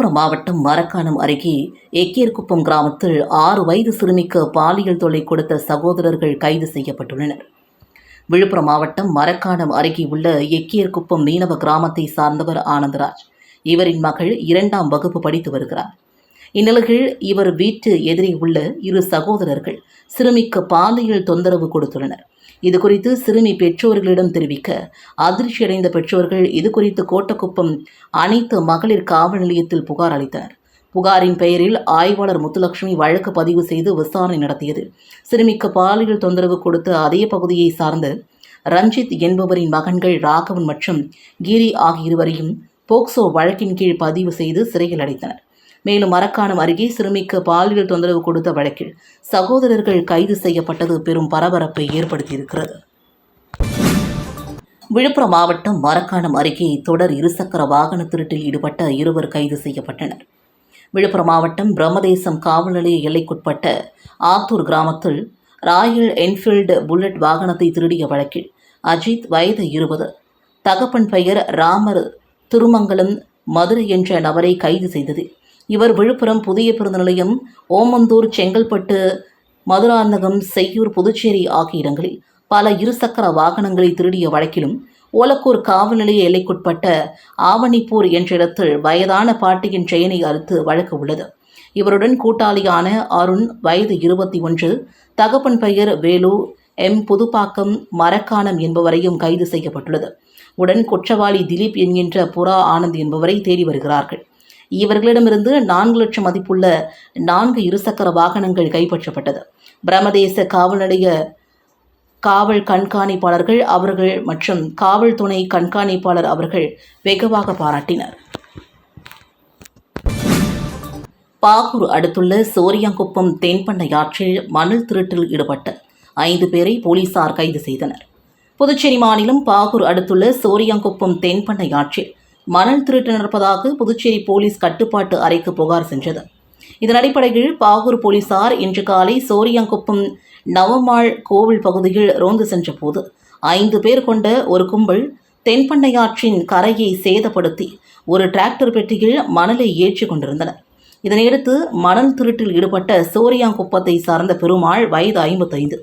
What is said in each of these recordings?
விழுப்புரம் மாவட்டம் மரக்காணம் அருகே எக்கேர்குப்பம் கிராமத்தில் ஆறு வயது சிறுமிக்கு பாலியல் தொல்லை கொடுத்த சகோதரர்கள் கைது செய்யப்பட்டுள்ளனர். விழுப்புரம் மாவட்டம் மரக்காணம் அருகே உள்ள எக்கேர்குப்பம் மீனவ கிராமத்தை சார்ந்தவர் ஆனந்தராஜ். இவரின் மகள் இரண்டாம் வகுப்பு படித்து வருகிறார். இந்நிலையில் இவர் வீட்டு எதிரே உள்ள இரு சகோதரர்கள் சிறுமிக்கு பாலியல் தொந்தரவு கொடுத்துள்ளனர். இதுகுறித்து சிறுமி பெற்றோர்களிடம் தெரிவிக்க அதிர்ச்சியடைந்த பெற்றோர்கள் இதுகுறித்து கோட்டக்குப்பம் அனைத்து மகளிர் காவல் நிலையத்தில் புகார் அளித்தனர். புகாரின் பெயரில் ஆய்வாளர் முத்துலட்சுமி வழக்கு பதிவு செய்து விசாரணை நடத்தியது. சிறுமிக்கு பாலியல் தொந்தரவு கொடுத்த அதே பகுதியை சார்ந்த ரஞ்சித் என்பவரின் மகன்கள் ராகவன் மற்றும் கிரி ஆகிய இருவரையும் போக்சோ வழக்கின் கீழ் பதிவு செய்து சிறையில் அடைத்தனர். மேலும் மரக்காணம் அருகே சிறுமிக்கு பாலியல் தொந்தரவு கொடுத்த வழக்கில் சகோதரர்கள் கைது செய்யப்பட்டது பெரும் பரபரப்பை ஏற்படுத்தியிருக்கிறது. விழுப்புரம் மாவட்டம் மரக்காணம் அருகே தொடர் இருசக்கர வாகன திருட்டில் ஈடுபட்ட இருவர் கைது செய்யப்பட்டனர். விழுப்புரம் மாவட்டம் பிரம்மதேசம் காவல் நிலைய எல்லைக்குட்பட்ட ஆத்தூர் கிராமத்தில் ராயல் என்ஃபீல்டு புல்லட் வாகனத்தை திருடிய வழக்கில் அஜித் வயது இருபது தகப்பன் பெயர் ராமர் திருமங்கலம் மதுரை என்ற நபரை கைது செய்தது. இவர் விழுப்புரம் புதிய பேருந்து நிலையம் ஓமந்தூர் செங்கல்பட்டு மதுராந்தகம் செய்யூர் புதுச்சேரி ஆகிய இடங்களில் பல இருசக்கர வாகனங்களை திருடிய வழக்கிலும் ஓலக்கூர் காவல் நிலைய எல்லைக்குட்பட்ட ஆவணிப்பூர் என்ற இடத்தில் வயதான பாட்டியின் செயினை அறுத்து வழக்கு உள்ளது. இவருடன் கூட்டாளியான அருண் வயது இருபத்தி ஒன்று தகப்பன் பெயர் வேலு எம் புதுப்பாக்கம் மரக்காணம் என்பவரையும் கைது செய்யப்பட்டுள்ளது. உடன் குற்றவாளி திலீப் என்கின்ற புறா ஆனந்த் என்பவரை தேடி வருகிறார்கள். இவர்களிடமிருந்து நான்கு லட்சம் மதிப்புள்ள நான்கு இருசக்கர வாகனங்கள் கைப்பற்றப்பட்டது. பிரமதேச காவல் நிலைய காவல் கண்காணிப்பாளர்கள் அவர்கள் மற்றும் காவல் துணை கண்காணிப்பாளர் அவர்கள் வெகுவாக பாராட்டினர். பாகூர் அடுத்துள்ள சோரியாங்குப்பம் தென்பண்ணை ஆற்றில் மணல் திருட்டில் ஈடுபட்ட ஐந்து பேரை போலீசார் கைது செய்தனர். புதுச்சேரி மாநிலம் பாகூர் அடுத்துள்ள சோரியாங்குப்பம் தென்பண்ணை ஆற்றில் மணல் திருட்டு நடப்பதாக புதுச்சேரி போலீஸ் கட்டுப்பாட்டு அறைக்கு புகார் சென்றது. இதன் அடிப்படையில் பாகூர் போலீசார் இன்று காலை சோரியாங்குப்பம் நவமாள் கோவில் பகுதியில் ரோந்து சென்றபோது ஐந்து பேர் கொண்ட ஒரு கும்பல் தென்பண்ணையாற்றின் கரையை சேதப்படுத்தி ஒரு டிராக்டர் பெட்டியில் மணலை ஏற்றி கொண்டிருந்தனர். இதனையடுத்து மணல் திருட்டில் ஈடுபட்ட சோரியாங்குப்பத்தை சார்ந்த பெருமாள் வயது ஐம்பத்தைந்து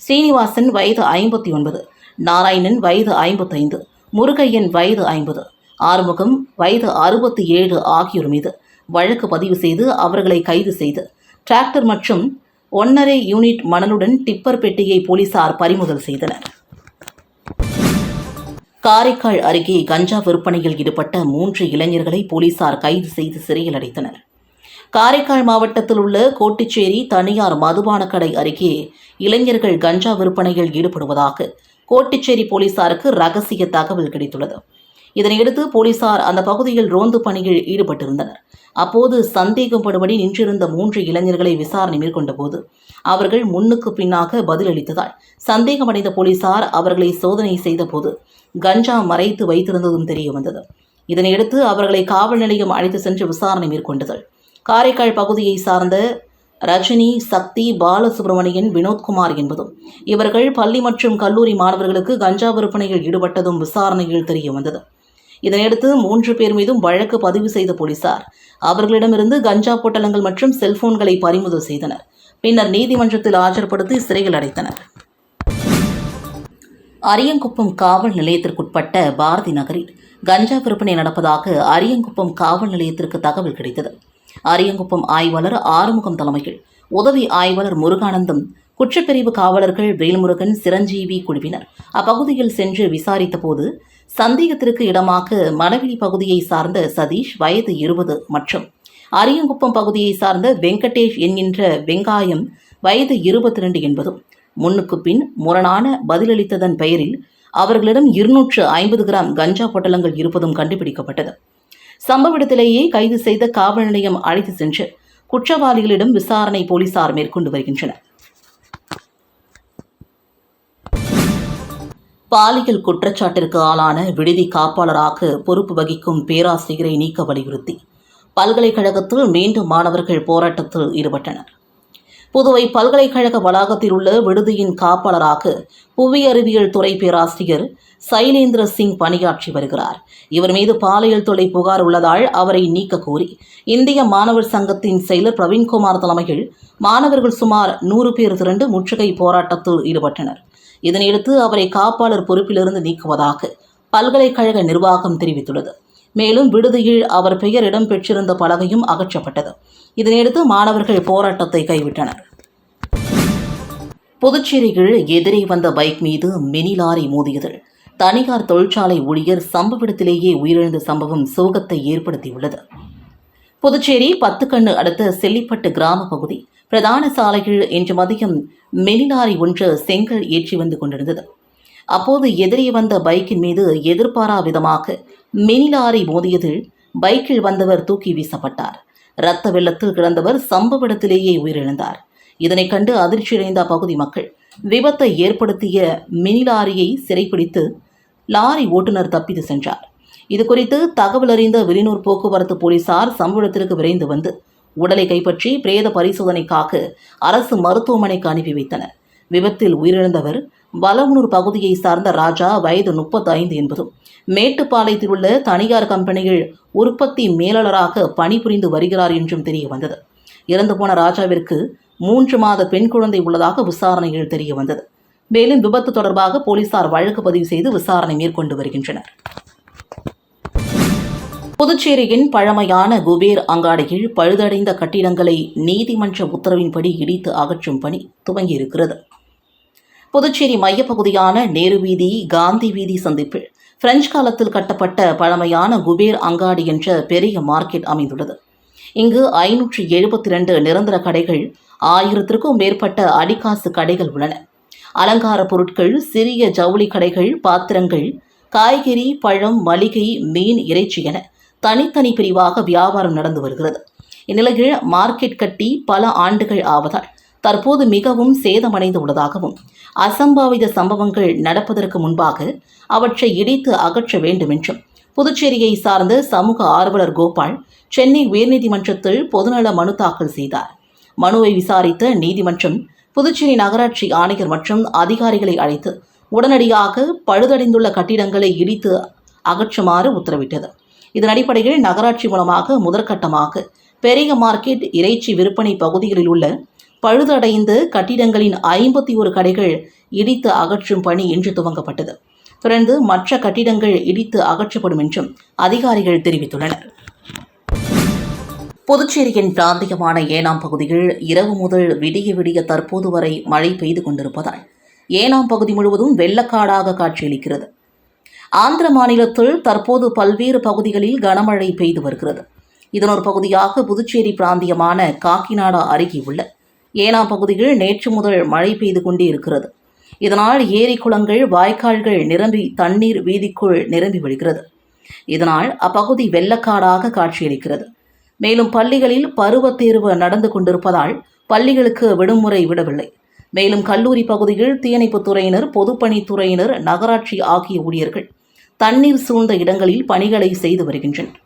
ஸ்ரீனிவாசன் வயது ஐம்பத்தி ஒன்பது நாராயணன் வயது ஐம்பத்தைந்து முருகையன் வயது ஐம்பது ஆறுமுகம் வயது அறுபத்தி ஏழு ஆகியோர் மீது வழக்கு பதிவு செய்து அவர்களை கைது செய்து. டிராக்டர் மற்றும் ஒன்னரை யூனிட் மணலுடன் டிப்பர் பெட்டியை போலீசார் பறிமுதல் செய்தனர். காரைக்கால் அருகே கஞ்சா விற்பனையில் ஈடுபட்ட மூன்று இளைஞர்களை போலீசார் கைது செய்து சிறையில் அடைத்தனர். காரைக்கால் மாவட்டத்தில் உள்ள கோட்டிச்சேரி தனியார் மதுபான கடை அருகே இளைஞர்கள் கஞ்சா விற்பனையில் ஈடுபடுவதாக கோட்டிச்சேரி போலீசாருக்கு ரகசிய தகவல் கிடைத்துள்ளது. இதனையடுத்து போலீசார் அந்த பகுதியில் ரோந்து பணியில் ஈடுபட்டிருந்தனர். அப்போது சந்தேகப்படும்படி நின்றிருந்த மூன்று இளைஞர்களை விசாரணை மேற்கொண்ட போது அவர்கள் முன்னுக்கு பின்னாக பதிலளித்ததால் சந்தேகமடைந்த போலீசார் அவர்களை சோதனை செய்தபோது கஞ்சா மறைத்து வைத்திருந்ததும் தெரிய வந்தது. இதனையடுத்து அவர்களை காவல் நிலையம் அழைத்து சென்று விசாரணை மேற்கொண்டது. காரைக்கால் பகுதியை சார்ந்த ரஜினி சக்தி பாலசுப்ரமணியன் வினோத்குமார் என்பதும் இவர்கள் பள்ளி மற்றும் கல்லூரி மாணவர்களுக்கு கஞ்சா விற்பனையில் ஈடுபட்டதும் விசாரணையில் தெரிய வந்தது. இதனையடுத்து மூன்று பேர் மீதும் வழக்கு பதிவு செய்த போலீசார். அவர்களிடமிருந்து கஞ்சா பொட்டலங்கள் மற்றும் செல்போன்களை பறிமுதல் செய்தனர். பின்னர் நீதிமன்றத்தில் ஆஜர்படுத்தி சிறையில் அடைத்தனர். அரியங்குப்பம் காவல் நிலையத்திற்குட்பட்ட பாரதி நகரில் கஞ்சா விற்பனை நடப்பதாக அரியங்குப்பம் காவல் நிலையத்திற்கு தகவல் கிடைத்தது. அரியங்குப்பம் ஆய்வாளர் ஆறுமுகம் தலைமையில் உதவி ஆய்வாளர் முருகானந்தம் குற்றப்பிரிவு காவலர்கள் வேல்முருகன் சிரஞ்சீவி குழுவினர் அப்பகுதியில் சென்று விசாரித்த போது சந்தேகத்திற்கு இடமாக மணவெளி பகுதியை சார்ந்த சதீஷ் வயது இருபது மற்றும் அரியங்குப்பம் பகுதியை சார்ந்த வெங்கடேஷ் என்கின்ற வெங்காயம் வயது இருபத்தி ரெண்டு என்பதும் முன்னுக்கு பின் முரணான பதிலளித்ததன் பெயரில் அவர்களிடம் இருநூற்று ஐம்பது கிராம் கஞ்சா பொட்டலங்கள் இருப்பதும் கண்டுபிடிக்கப்பட்டது. சம்பவ இடத்திலேயே கைது செய்த காவல் நிலையம் அழைத்து சென்று குற்றவாளிகளிடம் விசாரணை போலீசார் மேற்கொண்டு வருகின்றனர். பாலியல் குற்றச்சாட்டிற்கு ஆளான விடுதி காப்பாளராக பொறுப்பு வகிக்கும் பேராசிரியரை நீக்க வலியுறுத்தி பல்கலைக்கழகத்தில் மீண்டும் மாணவர்கள் போராட்டத்தில் ஈடுபட்டனர். புதுவை பல்கலைக்கழக வளாகத்தில் உள்ள விடுதியின் காப்பாளராக புவி அறிவியல் துறை பேராசிரியர் சைலேந்திர சிங் பணியாற்றி வருகிறார். இவர் மீது பாலியல் தொலை புகார் உள்ளதால் அவரை நீக்க கோரி இந்திய மாணவர் சங்கத்தின் செயலர் பிரவீன்குமார் தலைமையில் மாணவர்கள் சுமார் நூறு பேர் திரண்டு முற்றுகை போராட்டத்தில் ஈடுபட்டனர். இதனையடுத்து அவரை காப்பாளர் பொறுப்பிலிருந்து நீக்குவதாக பல்கலைக்கழக நிர்வாகம் தெரிவித்துள்ளது. மேலும் விடுதியில் அவர் பெயர் இடம்பெற்றிருந்த பலகையும் அகற்றப்பட்டது. இதனையடுத்து மாணவர்கள் போராட்டத்தை கைவிட்டனர். புதுச்சேரியில் எதிரே வந்த பைக் மீது மினி லாரி மோதியதில் தனியார் தொழிற்சாலை ஊழியர் சம்பவ இடத்திலேயே உயிரிழந்த சம்பவம் சோகத்தை ஏற்படுத்தியுள்ளது. புதுச்சேரி பத்துக்கண்ணு அடுத்த செல்லிப்பட்டு கிராம பகுதி பிரதான சாலையில் இன்று மதியம் மெலிலாரி லாரி ஒன்று செங்கல் ஏற்றி வந்து கொண்டிருந்தது. அப்போது எதிரே வந்த பைக்கின் மீது எதிர்பாரா விதமாக மினி லாரி மோதியதில் பைக்கில் வந்தவர் தூக்கி வீசப்பட்டார். இரத்த வெள்ளத்தில் கிடந்தவர் சம்பவ இடத்திலேயே உயிரிழந்தார். இதனைக் கண்டு அதிர்ச்சியடைந்த அப்பகுதி மக்கள் விபத்தை ஏற்படுத்திய மினி லாரியை சிறைப்பிடித்து லாரி ஓட்டுநர் தப்பித்து சென்றார். இது குறித்து தகவல் அறிந்த வெளியூர் போக்குவரத்து போலீசார் சம்பவ இடத்திற்கு விரைந்து வந்து உடலை கைப்பற்றி பிரேத பரிசோதனைக்காக அரசு மருத்துவமனைக்கு அனுப்பி வைத்தனர். விபத்தில் உயிரிழந்தவர் பலவனூர் பகுதியை சார்ந்த ராஜா வயது முப்பத்தி ஐந்து என்பதும் மேட்டுப்பாளையத்தில் உள்ள தனியார் கம்பெனியில் உற்பத்தி மேலாளராக பணிபுரிந்து வருகிறார் என்றும் தெரிய வந்தது இறந்து போன ராஜாவிற்கு மூன்று மாத பெண் குழந்தை உள்ளதாக விசாரணையில் தெரிய வந்தது மேலும் விபத்து தொடர்பாக போலீசார் வழக்கு பதிவு செய்து விசாரணை மேற்கொண்டு வருகின்றனர். புதுச்சேரியின் பழமையான குபேர் அங்காடியில் பழுதடைந்த கட்டிடங்களை நீதிமன்ற உத்தரவின்படி இடித்து அகற்றும் பணி துவங்கியிருக்கிறது. புதுச்சேரி மையப்பகுதியான நேரு வீதி காந்தி வீதி சந்திப்பில் பிரெஞ்சு காலத்தில் கட்டப்பட்ட பழமையான குபேர் அங்காடி என்ற பெரிய மார்க்கெட் அமைந்துள்ளது. இங்கு ஐநூற்றி எழுபத்தி ரெண்டு நிரந்தர கடைகள் ஆயிரத்திற்கும் மேற்பட்ட அடிக்காசு கடைகள் உள்ளன. அலங்கார பொருட்கள் சிறிய ஜவுளி கடைகள் பாத்திரங்கள் காய்கறி பழம் மளிகை மீன் இறைச்சி என தனித்தனி பிரிவாக வியாபாரம் நடந்து வருகிறது. இந்நிலையில் மார்க்கெட் கட்டி பல ஆண்டுகள் ஆவதால் தற்போது மிகவும் சேதமடைந்து உள்ளதாகவும் அசம்பாவித சம்பவங்கள் நடப்பதற்கு முன்பாக அவற்றை இடித்து அகற்ற வேண்டும் என்றும் புதுச்சேரியை சார்ந்த சமூக ஆர்வலர் கோபால் சென்னை உயர்நீதிமன்றத்தில் பொதுநல மனு தாக்கல் செய்தார். மனுவை விசாரித்த நீதிமன்றம் புதுச்சேரி நகராட்சி ஆணையர் மற்றும் அதிகாரிகளை அழைத்து உடனடியாக பழுதடைந்துள்ள கட்டிடங்களை இடித்து அகற்றுமாறு உத்தரவிட்டது. இதன் அடிப்படையில் நகராட்சி மூலமாக முதற்கட்டமாக பெரிய மார்க்கெட் இறைச்சி விற்பனை பகுதிகளில் உள்ள பழுதடைந்த கட்டிடங்களின் ஐம்பத்தி ஒரு கடைகள் இடித்து அகற்றும் பணி இன்று துவங்கப்பட்டது. தொடர்ந்து மற்ற கட்டிடங்கள் இடித்து அகற்றப்படும் என்றும் அதிகாரிகள் தெரிவித்துள்ளனர். புதுச்சேரியின் பிராந்தியமான ஏனாம் பகுதியில் இரவு முதல் விடிய விடிய தற்போது வரை மழை பெய்து கொண்டிருப்பதால் ஏனாம் பகுதி முழுவதும் வெள்ளக்காடாக காட்சியளிக்கிறது. ஆந்திர மாநிலத்தில் தற்போது பல்வேறு பகுதிகளில் கனமழை பெய்து வருகிறது. இதன் ஒரு பகுதியாக புதுச்சேரி பிராந்தியமான காக்கிநாடா அருகே உள்ள ஏனாம் பகுதியில் நேற்று முதல் மழை பெய்து கொண்டே இருக்கிறது. இதனால் ஏரி குளங்கள் வாய்க்கால்கள் நிரம்பி தண்ணீர் வீதிக்குள் நிரம்பி விடுகிறது இதனால் அப்பகுதி வெள்ளக்காடாக காட்சியளிக்கிறது. மேலும் பள்ளிகளில் பருவத் தேர்வு நடந்து கொண்டிருப்பதால் பள்ளிகளுக்கு விடுமுறை விடவில்லை. மேலும் கல்லூரி பகுதியில் தீயணைப்புத் துறையினர் பொதுப்பணித்துறையினர் நகராட்சி ஆகிய ஊழியர்கள் தண்ணீர் சூழ்ந்த இடங்களில் பணிகளை செய்து வருகின்றனர்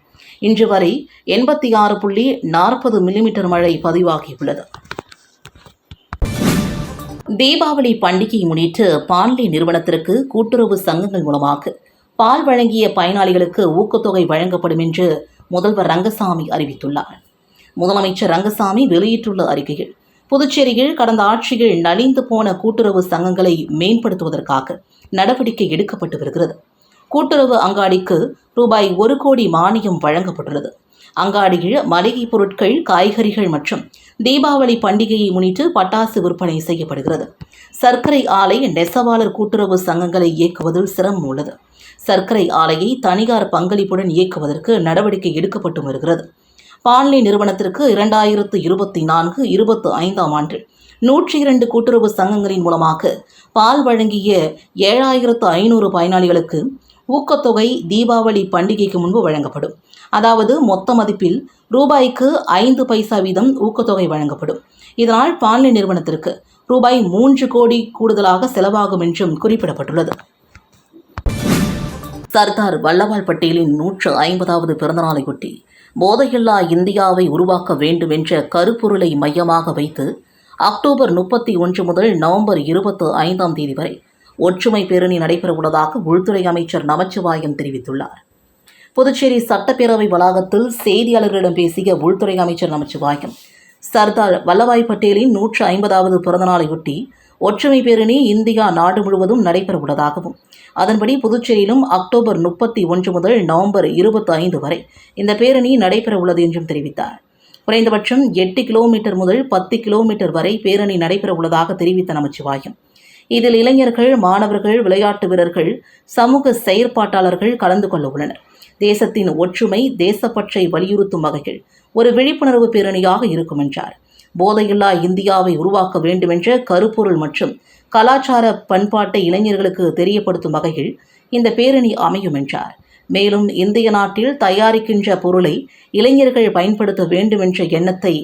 இன்று வரை எண்பத்தி ஆறு புள்ளி நாற்பது மில்லிமீட்டர் மழை பதிவாகியுள்ளது. தீபாவளி பண்டிகையை முன்னிட்டு பாண்டி நிறுவனத்திற்கு கூட்டுறவு சங்கங்கள் மூலமாக பால் வழங்கிய பயனாளிகளுக்கு ஊக்கத்தொகை வழங்கப்படும் என்று முதல்வர் ரங்கசாமி அறிவித்துள்ளார். முதலமைச்சர் ரங்கசாமி வெளியிட்டுள்ள அறிக்கையில் புதுச்சேரியில் கடந்த ஆட்சியில் நலிந்து போன கூட்டுறவு சங்கங்களை மேம்படுத்துவதற்காக நடவடிக்கை எடுக்கப்பட்டு வருகிறது. கூட்டுறவு அங்காடிக்கு ரூபாய் ஒரு கோடி மானியம் வழங்கப்பட்டுள்ளது. அங்காடியில் மளிகை பொருட்கள் காய்கறிகள் மற்றும் தீபாவளி பண்டிகையை முன்னிட்டு பட்டாசு விற்பனை செய்யப்படுகிறது. சர்க்கரை ஆலை நெசவாளர் கூட்டுறவு சங்கங்களை இயக்குவதில் சிரமம் உள்ளது. சர்க்கரை ஆலையை தனியார் பங்களிப்புடன் இயக்குவதற்கு நடவடிக்கை எடுக்கப்பட்டு வருகிறது. பான்லே நிறுவனத்திற்கு இரண்டாயிரத்து இருபத்தி நான்கு இருபத்தி ஐந்தாம் ஆண்டில் நூற்றி இரண்டு கூட்டுறவு சங்கங்களின் மூலமாக பால் வழங்கிய ஏழாயிரத்து ஐநூறு பயனாளிகளுக்கு ஊக்கத்தொகை தீபாவளி பண்டிகைக்கு முன்பு வழங்கப்படும். அதாவது மொத்த மதிப்பில் ரூபாய்க்கு ஐந்து பைசா வீதம் ஊக்கத்தொகை வழங்கப்படும். இதனால் பான்லே நிறுவனத்திற்கு ரூபாய் மூன்று கோடி கூடுதலாக செலவாகும் என்றும் குறிப்பிடப்பட்டுள்ளது. சர்தார் வல்லபாய் பட்டேலின் நூற்று ஐம்பதாவது பிறந்தநாளையொட்டி போதையில்லா இந்தியாவை உருவாக்க வேண்டும் என்ற கருப்பொருளை மையமாக வைத்து அக்டோபர் முப்பத்தி ஒன்று முதல் நவம்பர் இருபத்து ஐந்தாம் தேதி வரை ஒற்றுமை பேரணி நடைபெறவுள்ளதாக உள்துறை அமைச்சர் நமச்சிவாயம் தெரிவித்துள்ளார். புதுச்சேரி சட்டப்பேரவை வளாகத்தில் செய்தியாளர்களிடம் பேசிய உள்துறை அமைச்சர் நமச்சிவாயம் சர்தார் வல்லபாய் பட்டேலின் நூற்று ஐம்பதாவது பிறந்தநாளையொட்டி ஒற்றுமை பேரணி இந்தியா நாடு முழுவதும் நடைபெறவுள்ளதாகவும் அதன்படி புதுச்சேரியிலும் அக்டோபர் முப்பத்தி ஒன்று முதல் நவம்பர் இருபத்தி ஐந்து வரை இந்த பேரணி நடைபெறவுள்ளது என்றும் தெரிவித்தார். குறைந்தபட்சம் எட்டு கிலோமீட்டர் முதல் பத்து கிலோமீட்டர் வரை பேரணி நடைபெறவுள்ளதாக தெரிவித்த நமச்சிவாயம் இதில் இளைஞர்கள் மாணவர்கள் விளையாட்டு வீரர்கள் சமூக செயற்பாட்டாளர்கள் கலந்து கொள்ள உள்ளனர். தேசத்தின் ஒற்றுமை தேசப்பற்றை வலியுறுத்தும் வகையில் ஒரு விழிப்புணர்வு பேரணியாக இருக்கும் என்றார். போதையில்லா இந்தியாவை உருவாக்க வேண்டுமென்ற கருப்பொருள் மற்றும் கலாச்சார பண்பாட்டை இளைஞர்களுக்கு தெரியப்படுத்தும் வகையில் இந்த பேரணி அமையும் என்றார். மேலும் இந்திய நாட்டில் தயாரிக்கின்ற பொருளை இளைஞர்கள் பயன்படுத்த வேண்டுமென்ற எண்ணத்தை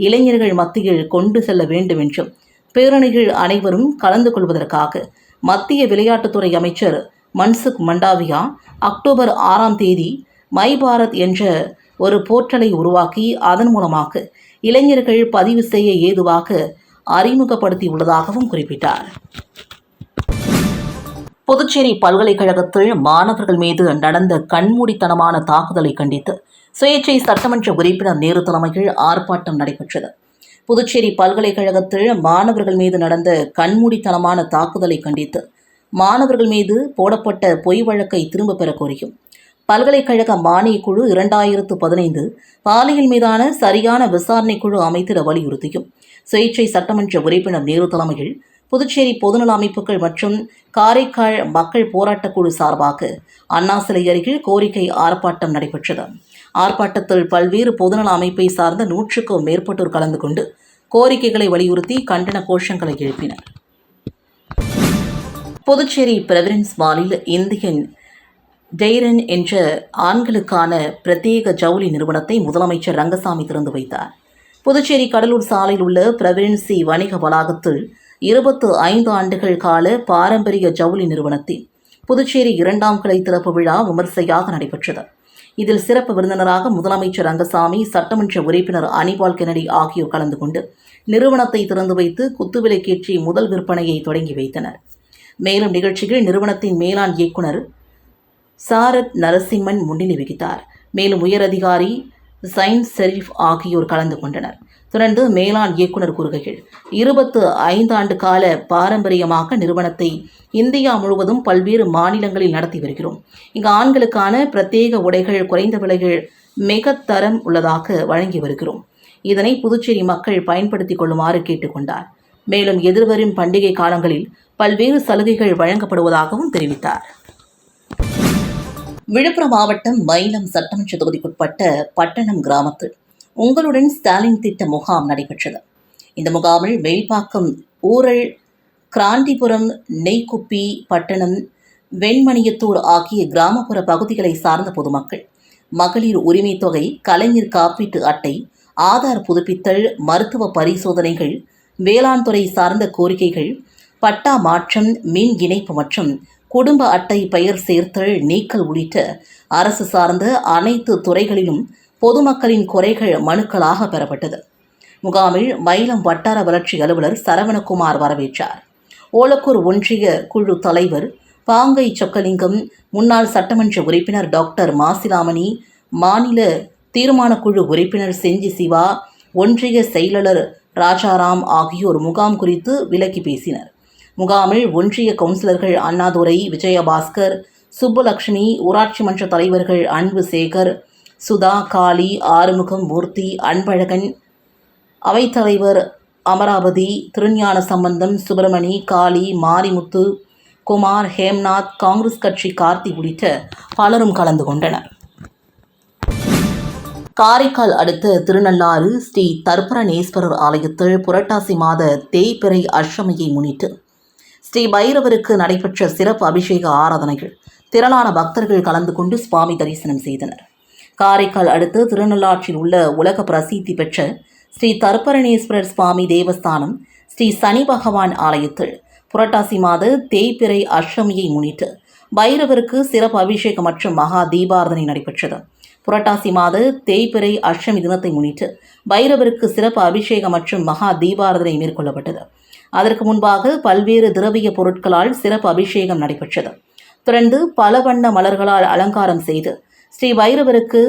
இளைஞர்கள் மத்தியில் கொண்டு செல்ல வேண்டும் என்றும் பேரணிகள் அனைவரும் கலந்து கொள்வதற்காக மத்திய விளையாட்டுத்துறை அமைச்சர் மன்சுக் மண்டாவியா அக்டோபர் ஆறாம் தேதி மை பாரத் என்ற ஒரு போர்ட்டலை உருவாக்கி அதன் மூலமாக இளைஞர்கள் பதிவு செய்ய ஏதுவாக அறிமுகப்படுத்தியுள்ளதாகவும் குறிப்பிட்டார். புதுச்சேரி பல்கலைக்கழகத்தில் மாணவர்கள் மீது நடந்த கண்மூடித்தனமான தாக்குதலை கண்டித்து சுயேட்சை சட்டமன்ற உறுப்பினர் நேரு தலைமையில் ஆர்ப்பாட்டம் நடைபெற்றது. புதுச்சேரி பல்கலைக்கழகத்தில் மாணவர்கள் மீது நடந்த கண்மூடித்தனமான தாக்குதலை கண்டித்து மாணவர்கள் மீது போடப்பட்ட பொய் வழக்கை திரும்பப் பெற கோரியும். பல்கலைக்கழக மானியக் குழு இரண்டாயிரத்து பதினைந்து பாலியல் மீதான சரியான விசாரணை குழு அமைத்திட வலியுறுத்தியும். சுயேட்சை சட்டமன்ற உறுப்பினர் நேரு தலைமையில் புதுச்சேரி பொதுநல அமைப்புகள் மற்றும் காரைக்கால் மக்கள் போராட்டக் குழு சார்பாக அண்ணா சிலை அருகில் கோரிக்கை ஆர்ப்பாட்டம் நடைபெற்றது. ஆர்ப்பாட்டத்தில் பல்வேறு பொதுநல அமைப்பை சார்ந்த நூற்றுக்கும் மேற்பட்டோர் கலந்து கொண்டு கோரிக்கைகளை வலியுறுத்தி கண்டன கோஷங்களை எழுப்பினர். புதுச்சேரி பிரவிடன்ஸ் மாலில் இந்தியன் டெய்ரன் என்ற ஆண்களுக்கான பிரத்யேக ஜவுளி நிறுவனத்தை முதலமைச்சர் ரங்கசாமி திறந்து வைத்தார். புதுச்சேரி கடலூர் சாலையில் உள்ள பிரவிடன்சி வணிக வளாகத்தில் இருபத்து ஐந்து ஆண்டுகள் கால பாரம்பரிய ஜவுளி நிறுவனத்தின் புதுச்சேரி இரண்டாம் கிளை திறப்பு விழா விமர்சையாக நடைபெற்றது. இதில் சிறப்பு விருந்தினராக முதலமைச்சர் ரங்கசாமி சட்டமன்ற உறுப்பினர் அனிபால் கெனடி ஆகியோர் கலந்து கொண்டு நிறுவனத்தை திறந்து வைத்து குத்துவிளக்கேற்றி முதல் விற்பனையை தொடங்கி வைத்தனர். மேலும் நிகழ்ச்சியில் நிறுவனத்தின் மேலாண் இயக்குனர் சாரத் நரசிம்மன் முன்னிலை வகித்தார். மேலும் உயரதிகாரி சயின் ஷெரீப் ஆகியோர் கலந்து கொண்டனர். தொடர்ந்து மேலாண் இயக்குனர் கூறுகையில் இருபத்து ஐந்தாண்டு கால பாரம்பரியமாக நிறுவனத்தை இந்தியா முழுவதும் பல்வேறு மாநிலங்களில் நடத்தி வருகிறோம். இங்கு ஆண்களுக்கான பிரத்யேக உடைகள் குறைந்த விலைகள் மிக தரம் உள்ளதாக வழங்கி வருகிறோம். இதனை புதுச்சேரி மக்கள் பயன்படுத்திக் கொள்ளுமாறு கேட்டுக்கொண்டார் மேலும் எதிர்வரும் பண்டிகை காலங்களில் பல்வேறு சலுகைகள் வழங்கப்படுவதாகவும் தெரிவித்தார். விழுப்புரம் மாவட்டம் மயிலம் சட்டமன்ற தொகுதிக்குட்பட்ட பட்டணம் கிராமத்தில் உங்களுடன் ஸ்டாலின் திட்ட முகாம் நடைபெற்றது. இந்த முகாமில் மேல்பாக்கம் ஊரல் கிராந்திபுரம் நெய்க்குப்பி பட்டணம் வெண்மணியத்தூர் ஆகிய கிராமப்புற பகுதிகளை சார்ந்த பொதுமக்கள் மகளிர் உரிமை தொகை கலைஞர் காப்பீட்டு அட்டை ஆதார் புதுப்பித்தல் மருத்துவ பரிசோதனைகள் வேளாண் துறை சார்ந்த கோரிக்கைகள் பட்டா மாற்றம் மின் இணைப்பு மற்றும் குடும்ப அட்டை பெயர் சேர்த்தல் நீக்கல் உள்ளிட்ட அரசு சார்ந்த அனைத்து துறைகளிலும் பொதுமக்களின் குறைகள் மனுக்களாக பெறப்பட்டது. முகாமில் மயிலம் வட்டார வளர்ச்சி அலுவலர் சரவணகுமார் வரவேற்றார். ஓலக்கூர் ஒன்றிய குழு தலைவர் பாங்கை சொக்கலிங்கம் முன்னாள் சட்டமன்ற உறுப்பினர் டாக்டர் மாசிலாமணி மாநில தீர்மான குழு உறுப்பினர் செஞ்சி சிவா ஒன்றிய செயலாளர் ராஜாராம் ஆகியோர் முகாம் குறித்து விளக்கி பேசினர். முகாமில் ஒன்றிய கவுன்சிலர்கள் அண்ணாதுரை விஜயபாஸ்கர் சுப்புலக்ஷ்மி ஊராட்சி மன்ற தலைவர்கள் அன்பு சேகர் சுதா காளி ஆறுமுகம் மூர்த்தி அன்பழகன் அவைத்தலைவர் அமராவதி திருஞான சம்பந்தம் சுப்பிரமணி காளி மாரிமுத்து குமார் ஹேம்நாத் காங்கிரஸ் கட்சி கார்த்தி உள்ளிட்ட பலரும் கலந்து கொண்டனர். காரைக்கால் அடுத்த திருநள்ளாறு ஸ்ரீ தர்ப்பரணேஸ்வரர் ஆலயத்தில் புரட்டாசி மாத தேய்பிறை அஷ்டமியை முன்னிட்டு ஸ்ரீ பைரவருக்கு நடைபெற்ற சிறப்பு அபிஷேக ஆராதனைகள். திரளான பக்தர்கள் கலந்து கொண்டு சுவாமி தரிசனம் செய்தனர். காரைக்கால் அடுத்து திருநள்ளாற்றில் உள்ள உலக பிரசித்தி பெற்ற ஸ்ரீ தர்ப்பரணேஸ்வரர் சுவாமி தேவஸ்தானம் ஸ்ரீ சனி பகவான் ஆலயத்தில் புரட்டாசி மாத தேய்பிறை அஷ்டமியை முன்னிட்டு பைரவருக்கு சிறப்பு அபிஷேகம் மற்றும் மகா தீபாரதனை நடைபெற்றது. புரட்டாசி மாத தேய்பிறை அஷ்டமி தினத்தை முன்னிட்டு பைரவருக்கு சிறப்பு அபிஷேகம் மற்றும் மகா தீபாரதனை மேற்கொள்ளப்பட்டது. அதற்கு முன்பாக பல்வேறு திரவிய பொருட்களால் சிறப்பு அபிஷேகம் நடைபெற்றது. தொடர்ந்து பல வண்ண மலர்களால் அலங்காரம் செய்து ஸ்ரீ வைரவருக்கு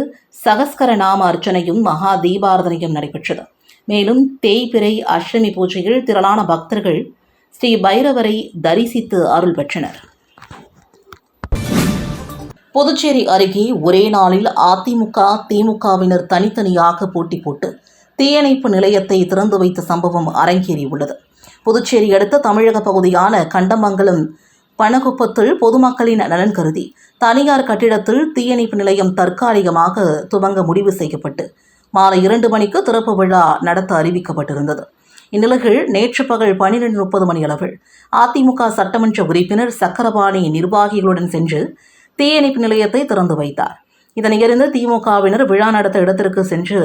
சகஸ்கர நாம அர்ச்சனையும் மகா தீபாரதனையும் நடைபெற்றது. மேலும் தேய்பிறை அஷ்டமி பூஜையில் திரளான பக்தர்கள் ஸ்ரீ பைரவரை தரிசித்து அருள் பெற்றனர். புதுச்சேரி அருகே ஒரே நாளில் அதிமுக திமுகவினர் தனித்தனியாக போட்டி போட்டு தீயணைப்பு நிலையத்தை திறந்து வைத்த சம்பவம் அரங்கேறியுள்ளது. புதுச்சேரி அடுத்த தமிழக பகுதியான கண்டமங்கலம் பணகுப்பத்தில் பொதுமக்களின் நலன் கருதி தனியார் கட்டிடத்தில் தீயணைப்பு நிலையம் தற்காலிகமாக துவங்க முடிவு செய்யப்பட்டு மாலை இரண்டு மணிக்கு திறப்பு விழா நடத்த அறிவிக்கப்பட்டிருந்தது. இந்நிலையில் நேற்று பகல் பனிரெண்டு முப்பது மணி அளவில் அதிமுக சட்டமன்ற உறுப்பினர் சக்கரபாணி நிர்வாகிகளுடன் சென்று தீயணைப்பு நிலையத்தை திறந்து வைத்தார். இதனையறிந்த திமுகவினர் விழா நடத்த இடத்திற்கு சென்று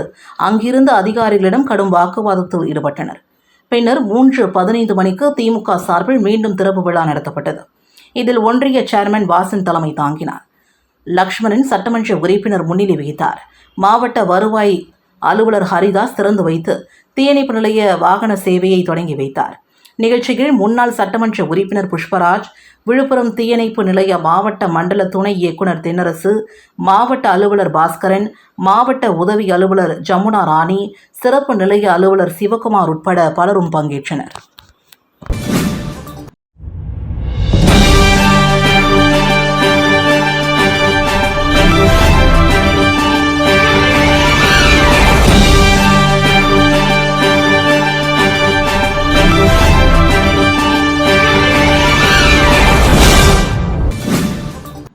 அங்கிருந்த அதிகாரிகளிடம் கடும் வாக்குவாதத்தில் ஈடுபட்டனர். பின்னர் மூன்று பதினைந்து மணிக்கு திமுக சார்பில் மீண்டும் திறப்பு விழா நடத்தப்பட்டது. இதில் ஒன்றிய சேர்மன் வாசன் தலைமை தாங்கினார். லக்ஷ்மணன் சட்டமன்ற உறுப்பினர் முன்னிலை வகித்தார். மாவட்ட வருவாய் அலுவலர் ஹரிதாஸ் திறந்து வைத்து தீயணைப்பு நிலைய வாகன சேவையை தொடங்கி வைத்தார். நிகழ்ச்சியில் முன்னாள் சட்டமன்ற உறுப்பினர் புஷ்பராஜ் விழுப்புரம் தீயணைப்பு நிலைய மாவட்ட மண்டல துணை இயக்குனர் தென்னரசு மாவட்ட அலுவலர் பாஸ்கரன் மாவட்ட உதவி அலுவலர் ஜமுனா ராணி சிறப்பு நிலைய அலுவலர் சிவகுமார் உட்பட பலரும் பங்கேற்றனர்.